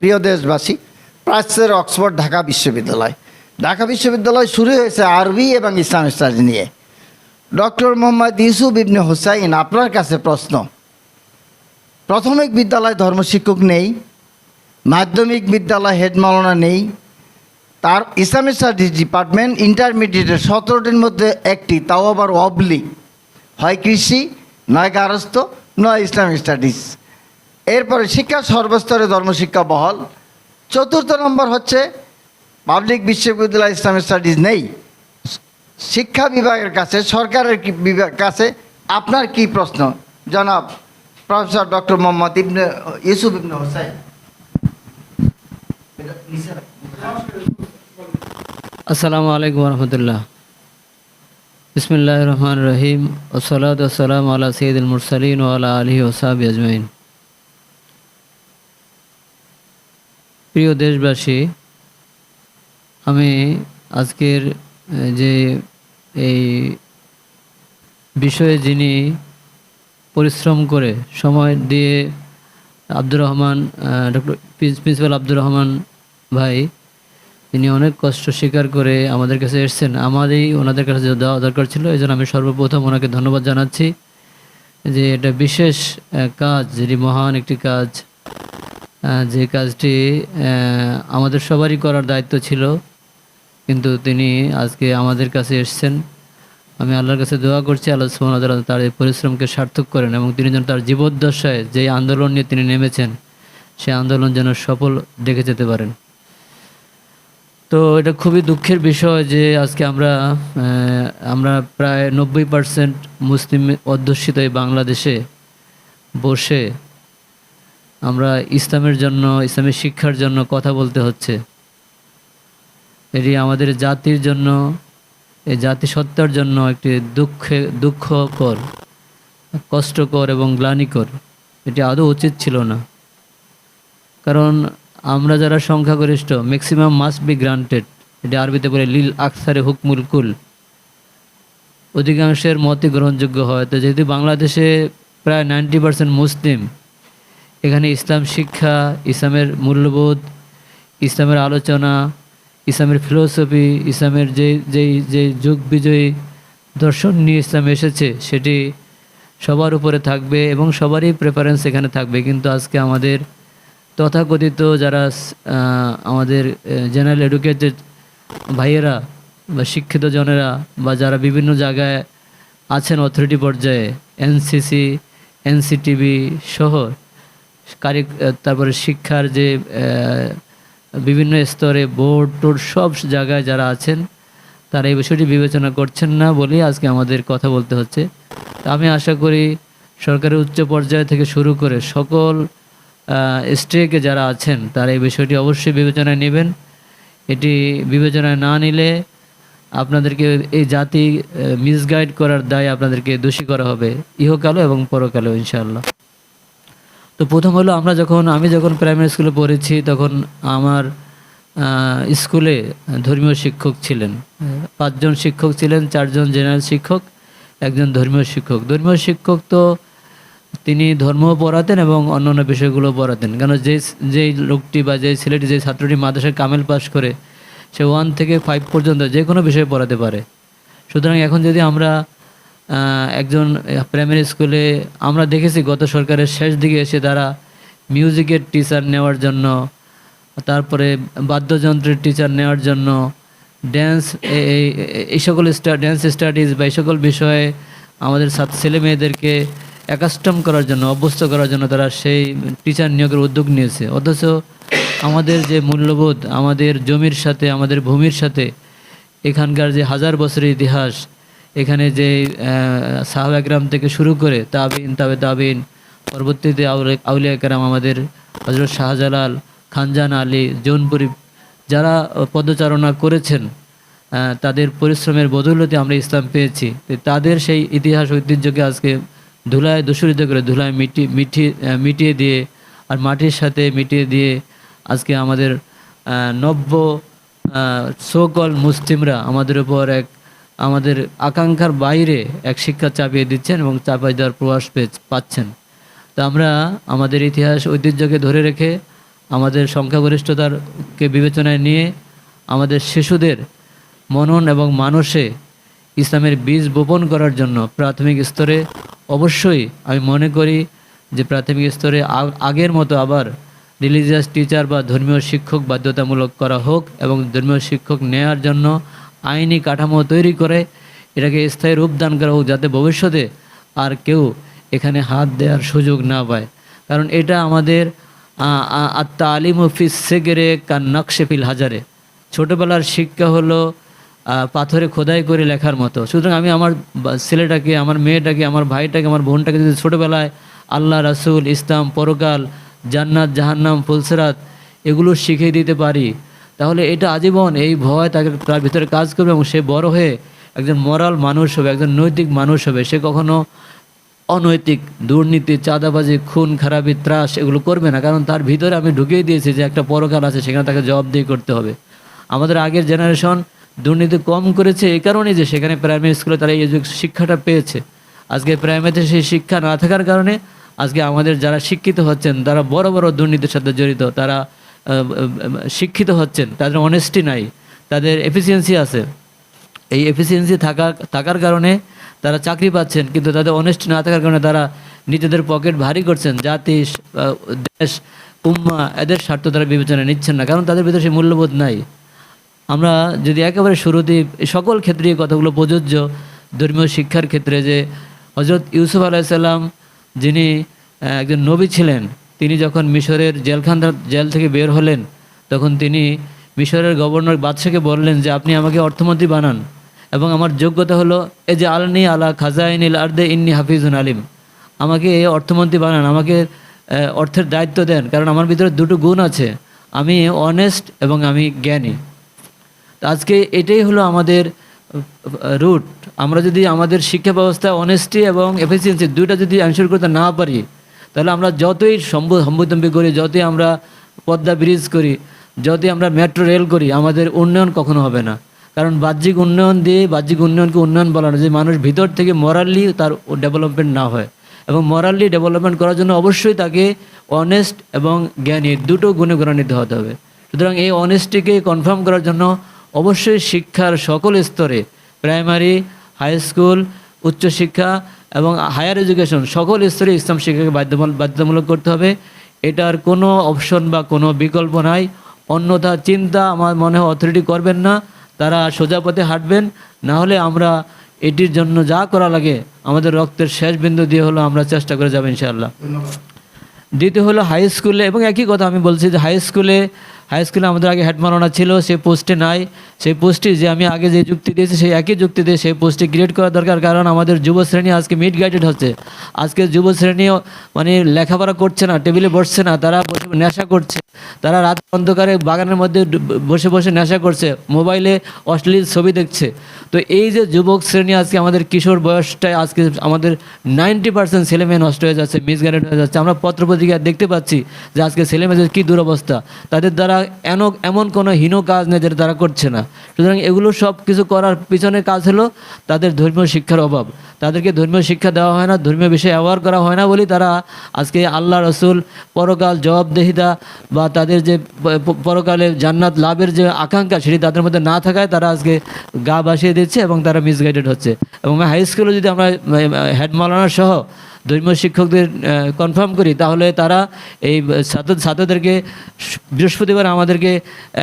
প্রিয় দেশবাসী, প্রাচ্যের অক্সফোর্ড ঢাকা বিশ্ববিদ্যালয়। ঢাকা বিশ্ববিদ্যালয় শুরু হয়েছে আরবি এবং ইসলাম স্টাডিজ নিয়ে। ডক্টর মোহাম্মদ ইউসুফ ইবনে হোসাইন, আপনার কাছে প্রশ্ন। প্রাথমিক বিদ্যালয় ধর্মশিক্ষক নেই, মাধ্যমিক বিদ্যালয় হেড নেই, তার ইসলামিক স্টাডিজ ডিপার্টমেন্ট ইন্টারমিডিয়েটের সতেরোটির মধ্যে একটি, তাও আবার অবলি। হয় কৃষি, নয় গারস্থ নয় ইসলামিক স্টাডিজ। এরপরে শিক্ষা সর্বস্তরে ধর্মশিক্ষা বহল। চতুর্থ নম্বর হচ্ছে, পাবলিক বিশ্ববিদ্যালয় ইসলামিক স্টাডিজ নেই। শিক্ষা বিভাগের কাছে, সরকারের বিভাগ কাছে, আপনার কি প্রশ্ন? জনাব প্রফেসর ডক্টর মোহাম্মদ ইবনে, ইউসুফ ইবনে হোসাইন। আসসালামু আলাইকুম রহমতুল্লাহ বিসমিল্লাহ রহমান রহিম। ওসলাত ওসালাম আল্লাহ সঈদুল মুরসালিন ও আল্লাহ আলহি ওসাহাবি আজমাইন। প্রিয় দেশবাসী, আমি আজকের যে, এই বিষয়ে যিনি পরিশ্রম করে সময় দিয়ে আব্দুর রহমান ডক্টর প্রিন্সিপাল আব্দুর রহমান ভাই, তিনি অনেক কষ্ট স্বীকার করে আমাদের কাছে এসেছেন। আমাদেরই ওনাদের কাছে দেওয়া দরকার ছিল, এই জন্য আমি সর্বপ্রথম ওনাকে ধন্যবাদ জানাচ্ছি যে এটা বিশেষ কাজ যেটি মহান একটি কাজ যে কাজটি আমাদের সবারই করার দায়িত্ব ছিল। কিন্তু তিনি আজকে আমাদের কাছে এসেছেন। আমি আল্লাহর কাছে দোয়া করছি, আল্লাহ সুবহানাহু ওয়া তার এই পরিশ্রমকে সার্থক করেন এবং তিনি যেন তার জীবদ্দশায় যে আন্দোলন নিয়ে তিনি নেমেছেন সেই আন্দোলন যেন সফল দেখে যেতে পারেন। তো এটা খুবই দুঃখের বিষয় যে আজকে আমরা আমরা প্রায় নব্বই পার্সেন্ট মুসলিম অধ্যুষিত এই বাংলাদেশে বসে আমরা ইসলামের জন্য, ইসলামের শিক্ষার জন্য কথা বলতে হচ্ছে। এটি আমাদের জাতির জন্য, এই জাতিসত্তার জন্য একটি দুঃখে, দুঃখকর, কষ্টকর এবং গ্লানিকর। এটি আদৌ উচিত ছিল না। কারণ আমরা যারা সংখ্যাগরিষ্ঠ ম্যাক্সিমাম মাস্ট বি গ্রান্টেড এটি আরবিতে বলে লীল আকসারে হুকমুল কুল অধিকাংশের মতই গ্রহণযোগ্য হয়। তো যেহেতু বাংলাদেশে প্রায় নাইনটি পার্সেন্ট মুসলিম এখানে ইসলাম শিক্ষা, ইসলামের মূল্যবোধ, ইসলামের আলোচনা, ইসলামের ফিলোসফি ইসলামের যে যেই যে যুগ বিজয়ী দর্শন নিয়ে ইসলাম এসেছে, সেটি সবার উপরে থাকবে এবং সবারই প্রেফারেন্স এখানে থাকবে। কিন্তু আজকে আমাদের তথাকথিত যারা আমাদের জেনারেল এডুকেটেড ভাইয়েরা বা শিক্ষিত জনেরা বা যারা বিভিন্ন জায়গায় আছেন অথরিটি পর্যায়ে এনসিসি এনসিটিভি সহ কারি তারপরে শিক্ষার যে বিভিন্ন স্তরে বোর্ড টোর্ড সব জায়গায় যারা আছেন, তারা এই বিষয়টি বিবেচনা করছেন না বলেই আজকে আমাদের কথা বলতে হচ্ছে। আমি আশা করি সরকারের উচ্চ পর্যায় থেকে শুরু করে সকল স্টেকে যারা আছেন, তারা এই বিষয়টি অবশ্যই বিবেচনায় নেবেন। এটি বিবেচনায় না নিলে আপনাদেরকে এই জাতি মিসগাইড করার দায় আপনাদেরকে দোষী করা হবে। ইহকালও এবং পরকালেও, ইনশাআল্লাহ। তো প্রথম হলো আমরা যখন, আমি যখন প্রাইমারি স্কুলে পড়েছি, তখন আমার স্কুলে ধর্মীয় শিক্ষক ছিলেন। পাঁচজন শিক্ষক ছিলেন, চারজন জেনারেল শিক্ষক, একজন ধর্মীয় শিক্ষক। ধর্মীয় শিক্ষক তো তিনি ধর্ম পড়াতেন এবং অন্যান্য বিষয়গুলো পড়াতেন। কেন যে যেই লোকটি বা যে ছেলেটি, যে ছাত্রটি মাদ্রাসায় কামেল পাস করে, সে ওয়ান থেকে ফাইভ পর্যন্ত যে কোনো বিষয় পড়াতে পারে। সুতরাং এখন যদি আমরা একজন প্রাইমারি স্কুলে আমরা দেখেছি গত সরকারের শেষ দিকে এসে তারা মিউজিকের টিচার নেওয়ার জন্য, তারপরে বাদ্যযন্ত্রের টিচার নেওয়ার জন্য ড্যান্স এই সকল ড্যান্স স্টাডিজ বা এই সকল বিষয়ে আমাদের ছেলে মেয়েদেরকে অ্যাকাস্টম করার জন্য, অভ্যস্ত করার জন্য তারা সেই টিচার নিয়োগের উদ্যোগ নিয়েছে। অথচ আমাদের যে মূল্যবোধ, আমাদের জমির সাথে, আমাদের ভূমির সাথে, এখানকার যে হাজার বছরের ইতিহাস এখানে যে সাহাবাগ্রাম থেকে শুরু করে তাবিন, তাবে তাবিন, পরবর্তীতে আউলে- আউলিয়া কেরাম, আমাদের হজরত শাহজালাল, খানজান আলী, জৌনপুরি, যারা পদচারণা করেছেন তাদের পরিশ্রমের বদৌলতে আমরা ইসলাম পেয়েছি। তাদের সেই ইতিহাস ঐতিহ্যকে আজকে ধুলায় দূষিত করে, ধুলায় মিটি মিটি মিটিয়ে দিয়ে আর মাটির সাথে মিটিয়ে দিয়ে আজকে আমাদের নব্য সোকল মুসলিমরা আমাদের উপর এক আমাদের আকাঙ্ক্ষার বাইরে এক শিক্ষা চাপিয়ে দিচ্ছেন এবং চাপিয়ে দেওয়ার প্রয়াস পাচ্ছেন। তো আমরা আমাদের ইতিহাস ঐতিহ্যকে ধরে রেখে আমাদের সংখ্যাগরিষ্ঠতারকে বিবেচনায় নিয়ে আমাদের শিশুদের মনন এবং মানসে ইসলামের বীজ বপন করার জন্য প্রাথমিক স্তরে অবশ্যই আমি মনে করি যে প্রাথমিক স্তরে আগের মতো আবার রিলিজিয়াস টিচার বা ধর্মীয় শিক্ষক বাধ্যতামূলক করা হোক এবং ধর্মীয় শিক্ষক নেয়ার জন্য আইনি কাঠামো তৈরি করে এটাকে স্থায়ী রূপদান করা হোক যাতে ভবিষ্যতে আর কেউ এখানে হাত দেওয়ার সুযোগ না পায়। কারণ এটা আমাদের আত্মা আলিম অফিস সেগেরে কান নকশেফিল হাজারে। ছোটোবেলার শিক্ষা হলো পাথরে খোদাই করে লেখার মতো। সুতরাং আমি আমার ছেলেটাকে, আমার মেয়েটাকে, আমার ভাইটাকে, আমার বোনটাকে যদি ছোটোবেলায় আল্লাহ রাসূল, ইসলাম, পরকাল, জান্নাত, জাহান্নাম, ফুলসেরাত এগুলো শিখিয়ে দিতে পারি তাহলে এটা আজীবন এই ভয় তাকে তার ভিতরে কাজ করবে এবং সে বড় হয়ে একজন মরাল মানুষ হবে, একজন নৈতিক মানুষ হবে। সে কখনো অনৈতিক দুর্নীতি, চাঁদাবাজি, খুন, খারাপি, ত্রাস এগুলো করবে না। কারণ তার ভিতরে আমি ঢুকিয়ে দিয়েছি যে একটা পরকাল আছে, সেখানে তাকে জবাবদিহি করতে হবে। আমাদের আগের জেনারেশন দুর্নীতি কম করেছে এই কারণেই যে সেখানে প্রাইমারি স্কুলে তারা এই শিক্ষাটা পেয়েছে। আজকে প্রাইমারিতে সেই শিক্ষা না থাকার কারণে আজকে আমাদের যারা শিক্ষিত হচ্ছেন, তারা বড় বড় দুর্নীতির সাথে জড়িত। তারা শিক্ষিত হচ্ছেন, তাদের অনেস্টি নাই, তাদের এফিসিয়েন্সি আছে। এই এফিসিয়েন্সি থাকা, থাকার কারণে তারা চাকরি পাচ্ছেন, কিন্তু তাদের অনেস্ট না থাকার কারণে তারা নিজেদের পকেট ভারী করছেন। জাতি দেশ, উম্মা, এদের স্বার্থ তারা বিবেচনা নিচ্ছেন না, কারণ তাদের ভিতরে সেই মূল্যবোধ নাই। আমরা যদি একেবারে শুরুতেই এই সকল ক্ষেত্রে এই কথাগুলো প্রযোজ্য, ধর্মীয় শিক্ষার ক্ষেত্রে যে হজরত ইউসুফ আলাইসাল্লাম যিনি একজন নবী ছিলেন তিনি যখন মিশরের জেলখানা, জেল থেকে বের হলেন, তখন তিনি মিশরের গভর্নর বাদশাকে বললেন যে, আপনি আমাকে অর্থমন্ত্রী বানান এবং আমার যোগ্যতা হলো, এই যে আলনি আলা খাজাইনিল আর্দে ইন্নি হাফিজুন আলিম। আমাকে এই অর্থমন্ত্রী বানান, আমাকে অর্থের দায়িত্ব দেন, কারণ আমার ভিতরে দুটো গুণ আছে। আমি অনেস্ট এবং আমি জ্ঞানী। আজকে এটাই হলো আমাদের রুট আমরা যদি আমাদের শিক্ষা ব্যবস্থা অনেস্টি এবং এফিসিয়েন্সি দুইটা যদি অ্যানসার করতে না পারি তাহলে আমরা যতই সম্ভ সম্বোধম্বী করি, যতই আমরা পদ্মা ব্রিজ করি, যতই আমরা মেট্রো রেল করি, আমাদের উন্নয়ন কখনো হবে না। কারণ বাহ্যিক উন্নয়ন দিয়ে বাহ্যিক উন্নয়নকে উন্নয়ন বলা না, যে মানুষ ভিতর থেকে মরালি তার ডেভেলপমেন্ট না হয়। এবং মরালি ডেভেলপমেন্ট করার জন্য অবশ্যই তাকে অনেস্ট এবং জ্ঞানী দুটো গুণে গুণান্বিত হতে হবে। সুতরাং এই অনেস্টিকে কনফার্ম করার জন্য অবশ্যই শিক্ষার সকল স্তরে প্রাইমারি হাই স্কুল উচ্চশিক্ষা এবং হায়ার এডুকেশন সকল স্তরে ইসলাম শিক্ষাকে বাধ্যমূলক বাধ্যতামূলক করতে হবে। এটার কোনো অপশন বা কোনো বিকল্প নাই। অন্যথা চিন্তা আমার মনে হয় অথরিটি করবেন না। তারা সোজা পথে হাঁটবেন। না হলে আমরা এটির জন্য যা করা লাগে আমাদের রক্তের শেষ বিন্দু দিয়ে হলো আমরা চেষ্টা করে যাব ইনশাআল্লাহ। দ্বিতীয় হলো হাই স্কুলে এবং একই কথা আমি বলছি যে হাই স্কুলে হাই স্কুলে আমাদের আগে হেড মারানা ছিল সেই পোস্টে নাই। সেই পোস্টে যে আমি আগে যে যুক্তি দিয়েছি, সেই একই যুক্তি দিয়ে সেই পোস্টে ক্রিয়েট করা দরকার, কারণ আমাদের যুব শ্রেণি আজকে মিড গাইডেড হচ্ছে। আজকে যুব শ্রেণি মানে লেখাপড়া করছে না টেবিলে বসছে না, তারা নেশা করছে। তারা রাত অন্ধকারে বাগানের মধ্যে বসে বসে নেশা করছে, মোবাইলে অশ্লীল ছবি দেখছে। তো এই যে যুবক শ্রেণি আজকে আমাদের কিশোর বয়সটায় আজকে আমাদের নাইনটি পার্সেন্ট ছেলেমেয়ে নষ্ট হয়ে যাচ্ছে মিসগাইডেড হয়ে যাচ্ছে। আমরা পত্রপত্রিকায় দেখতে পাচ্ছি যে আজকে ছেলেমেয়েদের কী দুরবস্থা। তাদের দ্বারা এন এমন কোনো হীন কাজ নেই যেটা তারা করছে না। সুতরাং এগুলো সব কিছু করার পিছনে কাজ হলো তাদের ধর্মীয় শিক্ষার অভাব। তাদেরকে ধর্মীয় শিক্ষা দেওয়া হয় না, ধর্মীয় বিষয়ে অ্যাওয়ার করা হয় না বলেই তারা আজকে আল্লাহ রসুল পরকাল জবাবদেহিতা বা তাদের যে পরকালে জান্নাত লাভের যে আকাঙ্ক্ষা সেটি তাদের মধ্যে না থাকায় তারা আজকে গা বাসিয়ে দিচ্ছে এবং তারা মিসগাইডেড হচ্ছে। এবং হাই স্কুলে যদি আমরা হেড মৌলানা সহ ধর্মীয় শিক্ষকদের কনফার্ম করি, তাহলে তারা এই ছাত্র, ছাত্রদেরকে বৃহস্পতিবার আমাদেরকে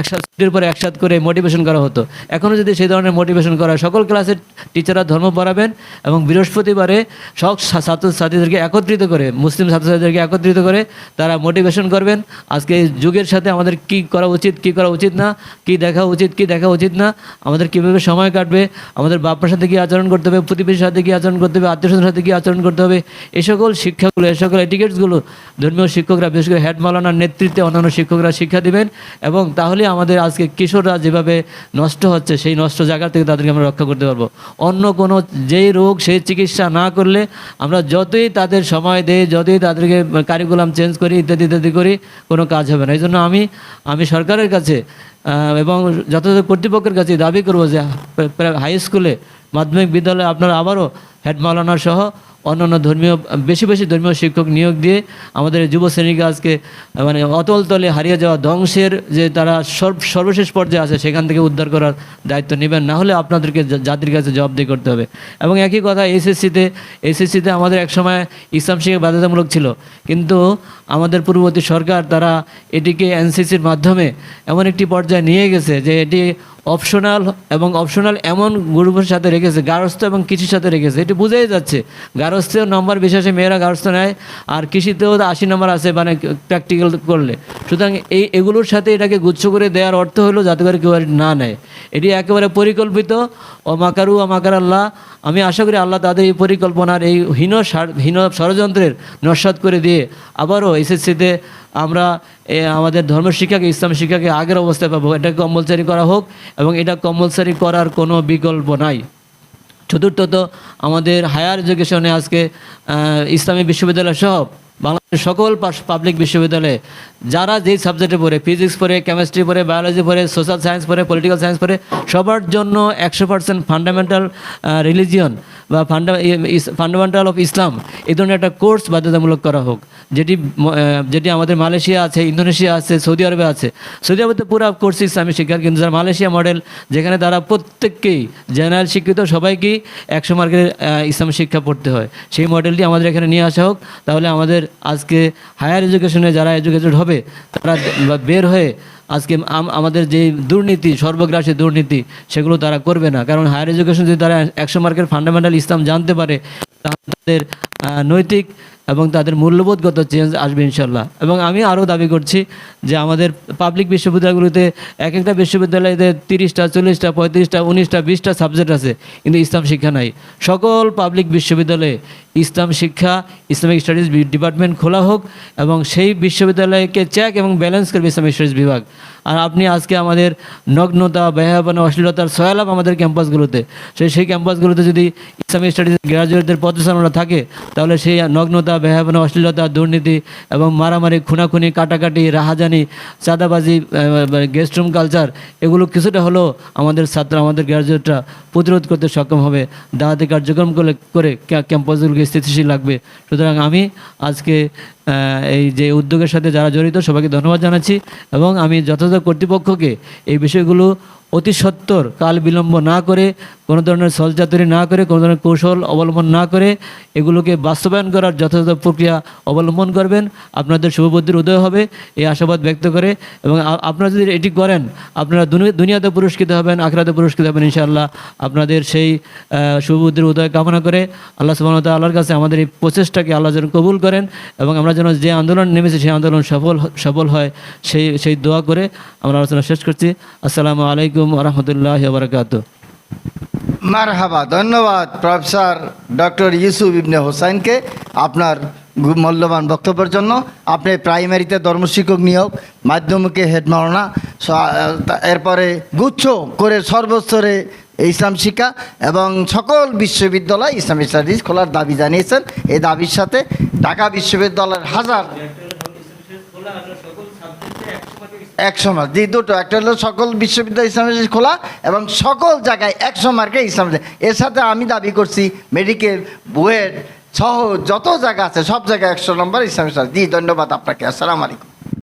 একসাথে, ছুটির পর একসাথ করে মোটিভেশন করা হতো। এখনও যদি সেই ধরনের মোটিভেশন করা সকল ক্লাসের টিচাররা ধর্ম পড়াবেন এবং বৃহস্পতিবারে সব ছাত্রছাত্রীদেরকে একত্রিত করে, মুসলিম ছাত্রছাত্রীদেরকে একত্রিত করে তারা মোটিভেশন করবেন। আজকে যুগের সাথে আমাদের কি করা উচিত, কি করা উচিত না, কি দেখা উচিত, কি দেখা উচিত না, আমাদের কীভাবে সময় কাটবে, আমাদের বাপ্পার সাথে কী আচরণ করতে হবে, প্রতিবেশীর সাথে কী আচরণ করতে হবে আত্মীয় সাথে কী আচরণ করতে হবে এই সকল শিক্ষাগুলো, এই সকল এটিকেটসগুলো ধর্মীয় শিক্ষকরা, বিশেষ করে হেড মালানার নেতৃত্বে অন্যান্য শিক্ষকরা শিক্ষা দিবেন এবং তাহলে আমাদের আজকে কিশোররা যেভাবে নষ্ট হচ্ছে, সেই নষ্ট জায়গা থেকে তাদেরকে আমরা রক্ষা করতে পারব। অন্য কোনো যেই রোগ, সেই চিকিৎসা না করলে আমরা যতই তাদের সময় দেই, যতই তাদেরকে কারিকুলাম চেঞ্জ করি, ইত্যাদি ইত্যাদি করি, কোনো কাজ হবে না। এই জন্য আমি আমি সরকারের কাছে এবং যথাযথ কর্তৃপক্ষের কাছে দাবি করব যে হাই স্কুলে মাধ্যমিক বিদ্যালয়ে আপনারা আবারও হেড মাওলানা সহ অন্যান্য ধর্মীয়, বেশি বেশি ধর্মীয় শিক্ষক নিয়োগ দিয়ে আমাদের যুব শ্রেণীকে আজকে মানে অতল তলে হারিয়ে যাওয়া ধ্বংসের যে তারা সর্ব- সর্বশেষ পর্যায়ে আছে, সেখান থেকে উদ্ধার করার দায়িত্ব নেবেন। না হলে আপনাদেরকে জাতির কাছে জবাবদিহি করতে হবে। এবং একই কথা এসএসসিতে এসএসসিতে আমাদের একসময় ইসলাম শিক্ষা বাধ্যতামূলক ছিল। কিন্তু আমাদের পূর্ববর্তী সরকার তারা এটিকে এনসিসির মাধ্যমে এমন একটি পর্যায়ে নিয়ে গেছে যে এটি অপশনাল এবং অপশনাল এমন গ্রুপের সাথে রেখেছে, গার্হস্থ্য এবং কৃষির সাথে রেখেছে। এটি বোঝাই যাচ্ছে গার্হস্থ্যের নম্বর বিশেষে মেয়েরা গার্হস্থ্য নেয়, আর কৃষিতেও আশি নম্বর আছে মানে প্র্যাকটিক্যাল করলে। সুতরাং এই, এগুলোর সাথে এটাকে গুচ্ছ করে দেওয়ার অর্থ হলো যাতে করে কেউ না নেয়। এটি একেবারে পরিকল্পিত। ও মাকারু ও মাকার আল্লাহ আমি আশা করি আল্লাহ তাদের এই পরিকল্পনার এই হীন হীন ষড়যন্ত্রের নস্বাত করে দিয়ে আবারও এসএসসিতে আমরা আমাদের ধর্ম শিক্ষাকে ইসলাম শিক্ষাকে আগের অবস্থায় পাবো। এটা কম্পালসারি করা হোক এবং এটা কম্পালসারি করার কোনো বিকল্প নাই। চতুর্থত, আমাদের হায়ার এডুকেশনে আজকে ইসলামী বিশ্ববিদ্যালয় সহ সকল পাবলিক বিশ্ববিদ্যালয়ে, যারা যেই সাবজেক্টে পড়ে ফিজিক্স পড়ে কেমিস্ট্রি পড়ে বায়োলজি পড়ে সোশ্যাল সায়েন্স পড়ে পলিটিক্যাল সায়েন্স পড়ে, সবার জন্য একশো পার্সেন্ট ফান্ডামেন্টাল রিলিজিয়ন বা ফান্ডা ফান্ডামেন্টাল অফ ইসলাম এই ধরনের একটা কোর্স বাধ্যতামূলক করা হোক, যেটি যেটি আমাদের মালয়েশিয়া আছে, ইন্দোনেশিয়া আছে, সৌদি আরবে আছে। সৌদি আরবে তো পুরো কোর্স ইসলামী শিক্ষার কিন্তু যারা মালয়েশিয়া মডেল যেখানে তারা প্রত্যেককেই জেনারেল শিক্ষিত সবাইকেই একশো মার্কের ইসলাম শিক্ষা পড়তে হয়। সেই মডেলটি আমাদের এখানে নিয়ে আসা হোক, তাহলে আমাদের আজকে হায়ার এডুকেশনে যারা এডুকেটেড হবে, তারা বের হয়ে আজকে আম- আমাদের যে দুর্নীতি, সর্বগ্রাসী দুর্নীতি, সেগুলো তারা করবে না। কারণ হায়ার এডুকেশন যদি তারা একশো মার্কের ফান্ডামেন্টাল ইসলাম জানতে পারে তাদের নৈতিক এবং তাদের মূল্যবোধগত চেঞ্জ আসবে ইনশাল্লাহ এবং আমি আরও দাবি করছি যে আমাদের পাবলিক বিশ্ববিদ্যালয়গুলোতে এক একটা বিশ্ববিদ্যালয়তে তিরিশটা, চল্লিশটা, পঁয়ত্রিশটা, উনিশটা, বিশটা সাবজেক্ট আছে, কিন্তু ইসলাম শিক্ষা নাই। সকল পাবলিক বিশ্ববিদ্যালয়ে ইসলাম শিক্ষা ইসলামিক স্টাডিজ ডিপার্টমেন্ট খোলা হোক এবং সেই বিশ্ববিদ্যালয়কে চেক এবং ব্যালেন্স করবে ইসলামিক স্টাডিজ বিভাগ। আর আপনি আজকে আমাদের নগ্নতা ব্যয়াপনা অশ্লীলতার সয়ালাভ আমাদের ক্যাম্পাসগুলোতে। সেই সেই ক্যাম্পাসগুলোতে যদি ইসলামিক স্টাডিজ গ্রাজুয়েটদের পদচারণা থাকে, তাহলে সেই নগ্নতা ব্যয়াপনা অশ্লীলতা, দুর্নীতি এবং মারামারি, খুনাখুনি, কাটাকাটি, রাহাজানি, চাঁদাবাজি গেস্ট রুম কালচার এগুলো কিছুটা হলেও আমাদের ছাত্র, আমাদের গ্রাজুয়েটরা প্রতিরোধ করতে সক্ষম হবে। দাওয়াতি কার্যক্রম করলে, করে ক্যাম্পাসগুলোকে স্থিতিশীল লাগবে সুতরাং আমি আজকে এই যে উদ্যোগের সাথে যারা জড়িত, সবাইকে ধন্যবাদ জানাচ্ছি এবং আমি যথাযথ কর্তৃপক্ষকে এই বিষয়গুলো অতি সত্বর কাল বিলম্ব না করে, কোনো ধরনের সলচাতুরি না করে, কোনো ধরনের কৌশল অবলম্বন না করে এগুলোকে বাস্তবায়ন করার যথাযথ প্রক্রিয়া অবলম্বন করবেন। আপনাদের শুভবুদ্ধির উদয় হবে, এই আশাবাদ ব্যক্ত করে এবং আপনারা যদি এটি করেন, আপনারা দুনি- দুনিয়াতে পুরস্কৃত হবেন, আখরাতে পুরস্কৃত হবেন, ইনশাআল্লাহ আপনাদের সেই শুভবুদ্ধির উদয় কামনা করে আল্লাহ সুবাহত আল্লাহর কাছে আমাদের এই প্রচেষ্টাকে আল্লাহ যেন কবুল করেন এবং আমরা যেন যে আন্দোলন নেমেছি সেই আন্দোলন সফল সফল হয় সেই সেই দোয়া করে আমরা আলোচনা শেষ করছি। আসসালামু আলাইকুম রহমতুল্লাহ বারকাত মারহাবা, ধন্যবাদ প্রফেসর ডক্টর ইউসুফ ইবনে হোসাইনকে আপনার মূল্যবান বক্তব্যের জন্য। আপনি প্রাইমারিতে ধর্মশিক্ষক নিয়োগ, মাধ্যমিকে হেড তা- এরপরে গুচ্ছ করে সর্বস্তরে ইসলাম শিক্ষা এবং সকল বিশ্ববিদ্যালয় ইসলাম স্টাডিজ খোলার দাবি জানিয়েছেন। এই দাবির সাথে ঢাকা বিশ্ববিদ্যালয়ের হাজার একশো মার্ক যে দুটো। একটা হলো সকল বিশ্ববিদ্যালয় ইসলামের খোলা এবং সকল জায়গায় একশো মার্কে ইসলাম এর সাথে আমি দাবি করছি মেডিকেল বুয়েট, সহ যত জায়গা আছে, সব জায়গায় একশো নম্বর ইসলাম জি, ধন্যবাদ আপনাকে। আসসালামু আলাইকুম।